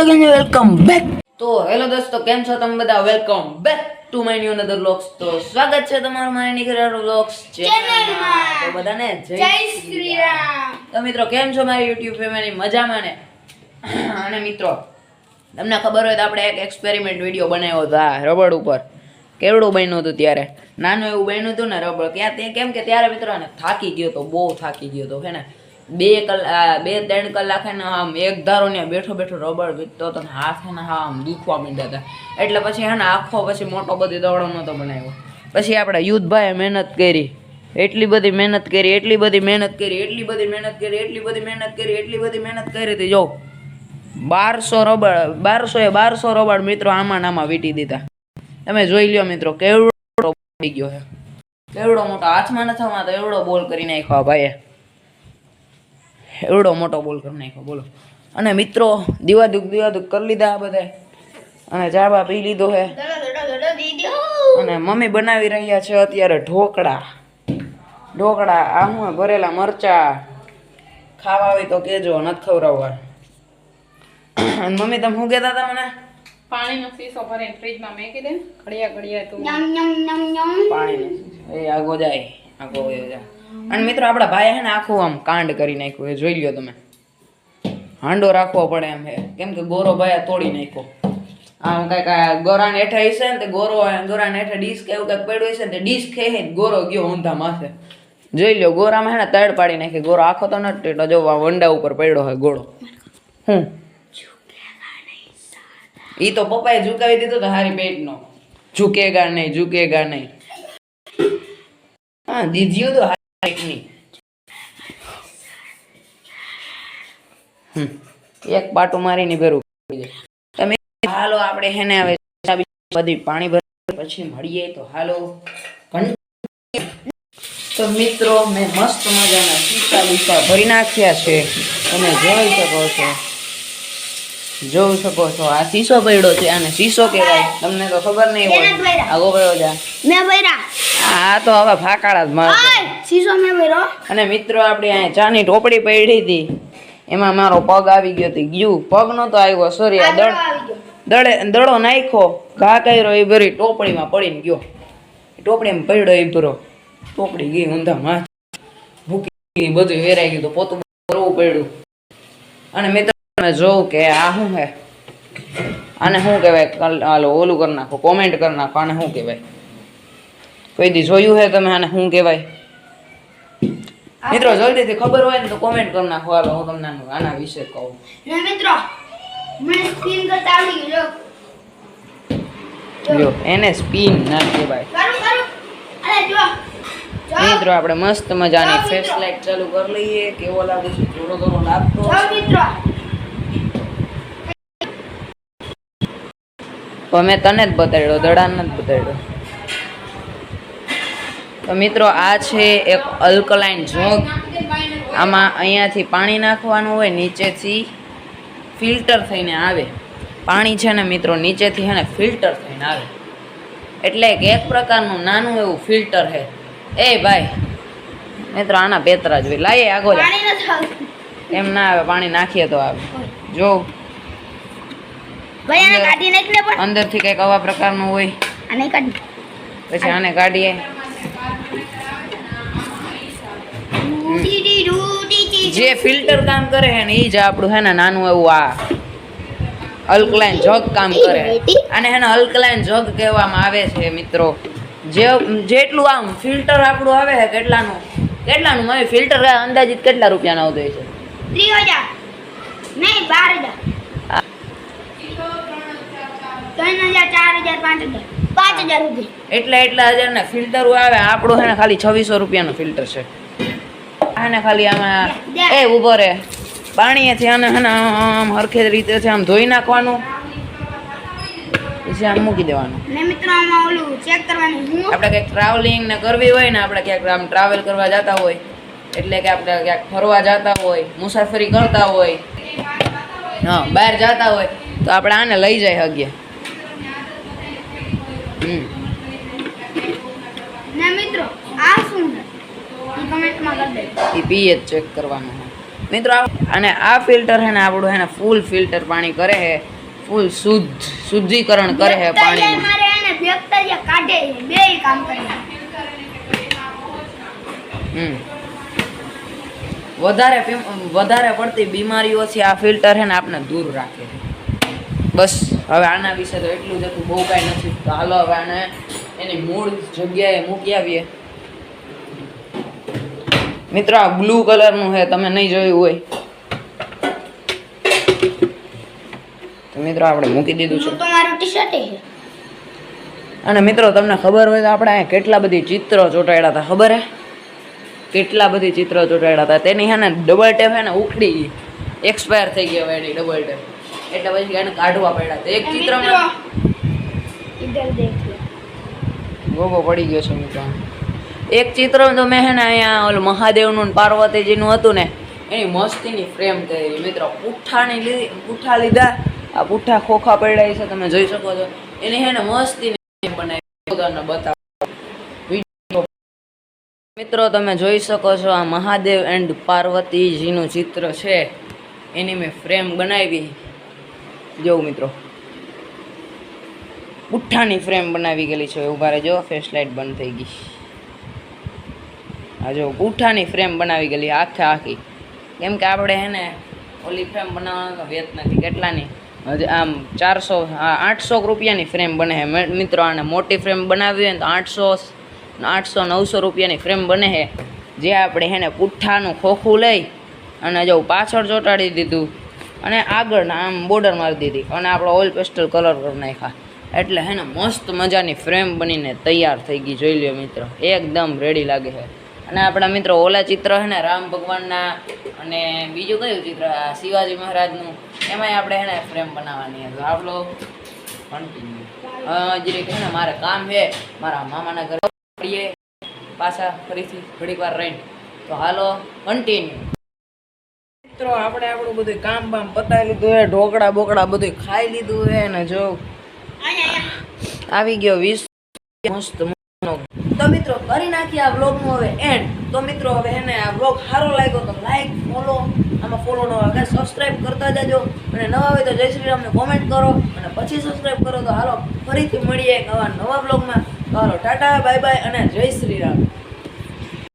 Again welcome back તો hello દોસ્તો કેમ છો તમે બધા? Welcome back to my new another vlogs તો સ્વાગત છે તમારું માય નીકળ્યા વ્લોગ્સ ચેનલમાં તો બધાને જય શ્રી રામ. તો મિત્રો કેમ છો મારી યુટ્યુબ ફેમિલી મજામાં ને? અને મિત્રો તમને ખબર હોય તો આપણે એક એક્સપેરિમેન્ટ વીડિયો બનાવ્યો હતો આ રબડ ઉપર. કેવડું બન્યું હતું ત્યારે? નાનું એવું બન્યું હતું ને રબડ. ક્યાં તે કેમ કે ત્યારે મિત્રો ને થાકી ગયો તો બહુ થાકી ગયો તો હે ને? બે કલાક બે ત્રણ કલાક હે ને આમ એક ધારો ને બેઠો બેઠો રબડ વીતતો હતો ને હાથ ને હા આમ દુખવા માંડ્યા હતા. એટલે પછી હે ને આખો પછી મોટો બધી દોડો નહોતો બનાવ્યો. પછી આપણે યુદ્ધભાઈએ મહેનત કરી. એટલી બધી મહેનત કરી, એટલી બધી મહેનત કરી, એટલી બધી મહેનત કરી, એટલી બધી મહેનત કરી, એટલી બધી મહેનત કરી હતી. જો, બારસો રબડ બારસો એ બારસો રબડ મિત્રો આમાં નામાં વીટી દીધા. તમે જોઈ લ્યો મિત્રો, કેવડો પડી ગયો છે. કેવડો મોટો હાથમાં નથી આવતો, એવડો બોલ કરી નાખ્યો ભાઈએ. એવડો મોટો બોલ કરી નાખ્યો બોલો. અને મિત્રો દીવાદુક દુઃખ કરી લીધા આ બધા અને ચાબા પી લીધો હે. અને મમ્મી બનાવી રહ્યા છે અત્યારે ઢોકળા. ઢોકળા આ હું ભરેલા મરચા. ખાવા હોય તો કેજો નથી ખવડાવવા. અને મમ્મી તમે શું કહેતા હતા મને? પાણીનો શીશો ભરે ફ્રીજમાં મેકી દે ઘડિયા ઘડિયા તું. પાણી એ આગો જાય આગો જાય. અને મિત્રો, આપણા ભાઈ હે ને આખું આમ કાંડ કરી નાખ્યું એ જોઈ લ્યો તમે. હાંડો રાખવો પડે એમ હે. કેમ કે ગોરો ભાઈ તોડી નાખ્યો. આમ કંઈક આ ગોરાને હેઠે હશે ને તે ગોરો, ગોરાણ હેઠે ડીશ એવું કંઈક પડ્યું હશે ને તે ડીશ ખે ગોરો ગયો ઊંધા માથે. જોઈ લ્યો, ગોરામાં હે ને તડ પાડી નાખી. ગોરો આખો તો નથી જો વંડા ઉપર પડ્યો હોય ગોળો. હું? ઈ તો પપ્પાએ ઝુકાવી દીધો તો હારી પેટનો ઝુકેગા નહીં ઝુકેગા નહીં. હા, દીધ્યું તો. એક પાટું મારીને ભેરું તમે હાલો આપણે હેને હવે બધી પાણી ભરી પછી મળીએ તો હાલો. તો મિત્રો મેં મસ્ત મજાના સીસા બીસા ભરી નાખ્યા છે. તમે જોઈ શકો છો. જોઈ શકો છો. આ શીશો પડ્યો છે આને શીશો કહેવાય. તમને તો ખબર નહીં હોય. આગો પડ્યો. જા. મેં ભર્યા આ તો હવે ફાકાળા જ મારે શીશો મે ભર્યો અને મિત્રો આપણે અહીંયા ચાની ટોપડી પડી હતી. એમાં મારો પગ આવી ગયો હતી. ગયું. પગ નતો આવ્યો સોરી આ દળ આવી દડે દડો નાખ્યો ઘા કર્યો એ ભરી ટોપડીમાં પડીને ગયો. ટોપડીમાં પડ્યો એ ભરો. ટોપડી ગઈ ઊંધા માં ભૂકી બધું વેરાઈ ગયું તો પોતું કરવું પડ્યું. અને મિત્રો તમે જોઉં કે આ શું હે આને શું કહેવાય? ઓલું કરી નાખો કોમેન્ટ કરી નાખો આને શું કહેવાય? કોઈ દી જોયું હે તમે આને શું કહેવાય? મિત્રો જલ્દીથી ખબર હોય ને તો કોમેન્ટ કરી નાખો. હાલો હું તમને આના વિશે કહું. મિત્રો મને સ્ક્રીન કરતા આવડી ગયું જો. એને સ્પિન ના કહેવાય. મિત્રો આપણે મસ્ત મજાની ફેસ લાઇટ ચાલુ કરી લઈએ. કેવો લાગે છે થોડો થોડો લાગતો મિત્રો. તો મેં તને જ બતાડ્યો દડાને જ બતાડ્યો. તો મિત્રો આ છે એક અલ્કલાઇન જોગ આમાં અહીંયાથી પાણી નાખવાનું હોય નીચેથી ફિલ્ટર થઈને આવે. પાણી છે ને મિત્રો નીચેથી છે ને ફિલ્ટર થઈને આવે. એટલે કે એક પ્રકારનું નાનું એવું ફિલ્ટર છે. એ ભાઈ મિત્રો આના પેતરા જોઈ લાઈએ આગો જા પાણી નથી આવતું. એમ ના આવે પાણી નાખીએ તો આવે. જો. અંદરથી કંઈક આવા પ્રકારનું હોય. પછી આને કાઢીએ જે ફિલ્ટર કામ કરે છે ને એ જ આપણું હે ને નાનું એવું આ અલ્કલાઇન જગ કામ કરે. અને હે ને અલ્કલાઇન જગ કહેવામાં આવે છે મિત્રો. જે જેટલું આમ ફિલ્ટર આપણું આવે છે કેટલાનું? કેટલાનું હવે ફિલ્ટર અંદાજિત કેટલા રૂપિયાનું આવતું હોય છે? ત્રીસ હજાર. નહીં બાર હજાર. આ. ત્રણ હજાર ચાર હજાર પાંચ હજાર. પાંચ હજાર સુધી એટલા એટલા હજાર ને ફિલ્ટર આવે. આપણું હે ને ખાલી છવ્વીસો રૂપિયાનું ફિલ્ટર છે. આને ખાલી આમાં એ ઊભો રે. પાણીએથી આને હે આમ હરખે રીતે છે આમ ધોઈ નાખવાનું. પછી આમ મૂકી દેવાનું. આપણે કંઈક ટ્રાવેલિંગ ને કરવી હોય ને આપણે ક્યાંક આમ ટ્રાવેલ કરવા જતા હોય એટલે કે આપણે ક્યાંક ફરવા જતા હોય મુસાફરી કરતા હોય હા બહાર જતા હોય તો આપણે આને લઈ જાય હગે. હમ. મિત્રો આ શું? એ પીએચ ચેક કરવાનું મિત્રો અને આ ફિલ્ટર હે ને આપણું હે ને ફૂલ ફિલ્ટર પાણી કરે છે. ફૂલ શુદ્ધ શુદ્ધિકરણ કરે છે પાણીનું છે હમ. વધારે વધારે પડતી બીમારીઓથી આ ફિલ્ટર છે ને આપણે દૂર રાખે બસ હવે આના વિશે તો એટલું જ હતું બહુ કાંઈ નથી. તો હાલો હવે આને એની મૂળ જગ્યાએ મૂકી આવીએ. મિત્રો આ બ્લુ કલરનું છે તમે નહીં જોયું હોય. તો મિત્રો આપણે મૂકી દીધું છે. તો ટી શર્ટ છે. અને મિત્રો તમને ખબર હોય તો આપણે અહીંયા કેટલા બધી ચિત્રો ચોંટાડ્યા હતા ખબર હે? કેટલા બધી ચિત્રો ચોંટાડ્યા હતા. તેની હે ને ડબલ ટેપ હે ને ઉખડી ગઈ એક્સપાયર થઈ ગયો હવે એની ડબલ ટેપ એટલે પછી એને કાઢવા પડ્યા. તો એક ચિત્રમાં ગોગો પડી ગયો છે મિત્રો. એક ચિત્ર તો મેં અહીંયા ઓલું મહાદેવનું પાર્વતીજીનું હતું ને, એની મસ્તીની ફ્રેમ કરી. મિત્રો, પુઠ્ઠાની લીધી, પુઠ્ઠા લીધા. આ પુઠ્ઠા ખોખા પડ્યા છે, તમે જોઈ શકો છો. એની હે ને મસ્તીની બતાવો. મિત્રો, તમે જોઈ શકો છો, આ મહાદેવ એન્ડ પાર્વતીજીનું ચિત્ર છે. એની મેં ફ્રેમ બનાવી. જોઉં મિત્રો. પુઠ્ઠાની ફ્રેમ બનાવી ગયેલી છે. ઊભા રહેજો. ફેસ લાઇટ બંધ થઈ ગઈ. આ જો પુઠ્ઠાની ફ્રેમ બનાવી ગયેલી આખે આખી. કેમ કે આપણે હે ઓલી ફ્રેમ બનાવવાનો વેત નથી, કેટલાની? હજી આમ ચારસો આઠસો રૂપિયાની ફ્રેમ બને છે મિત્રો, આને મોટી ફ્રેમ બનાવી હોય તો આઠસો આઠસો, નવસો રૂપિયાની ફ્રેમ બને છે જે આપણે હેને પૂઠાનું ખોખું લઈ અને જો પાછળ ચોંટાડી દીધું અને આગળ આમ બોર્ડર મારી દીધી અને આપણો ઓઇલ પેસ્ટલ કલર કરી નાખ્યા. એટલે હે ને મસ્ત મજાની ફ્રેમ બનીને તૈયાર થઈ ગઈ. જોઈ લ્યો મિત્રો, એકદમ રેડી લાગે છે અને આપણા મિત્રો ઓલા ચિત્ર છે ને રામ ભગવાનના અને બીજું કયું ચિત્ર? આ શિવાજી મહારાજનું. એમાંય આપણે હે ને ફ્રેમ બનાવવાની છે. આપણો હજી છે ને મારે કામ છે મારા મામાના ઘરે પડીએ પાછા ફરીથી થોડીક વાર રહીને. તો હાલો કન્ટિન્યુ મિત્રો આપણે આપણું બધું કામ બામ પતાવી લીધું હે ઢોકળા બોકડા બધું ખાઈ લીધું હે ને જો. આવી ગયો વીસ. મસ્ત. તો મિત્રો, કરી નાખીએ આ વ્લોગનું હવે એન્ડ તો મિત્રો, હવે એને આ વ્લોગ સારો લાગ્યો તો લાઈક ફોલો આમાં ફોલો ન હોય સબસ્ક્રાઈબ કરતા જજો. અને નવા હોય તો જય શ્રી રામને કોમેન્ટ કરો. અને પછી સબસ્ક્રાઈબ કરો તો હાલો, ફરીથી મળીએ નવા નવા વ્લોગમાં તો હાલો, ટાટા બાય બાય અને જય શ્રી રામ.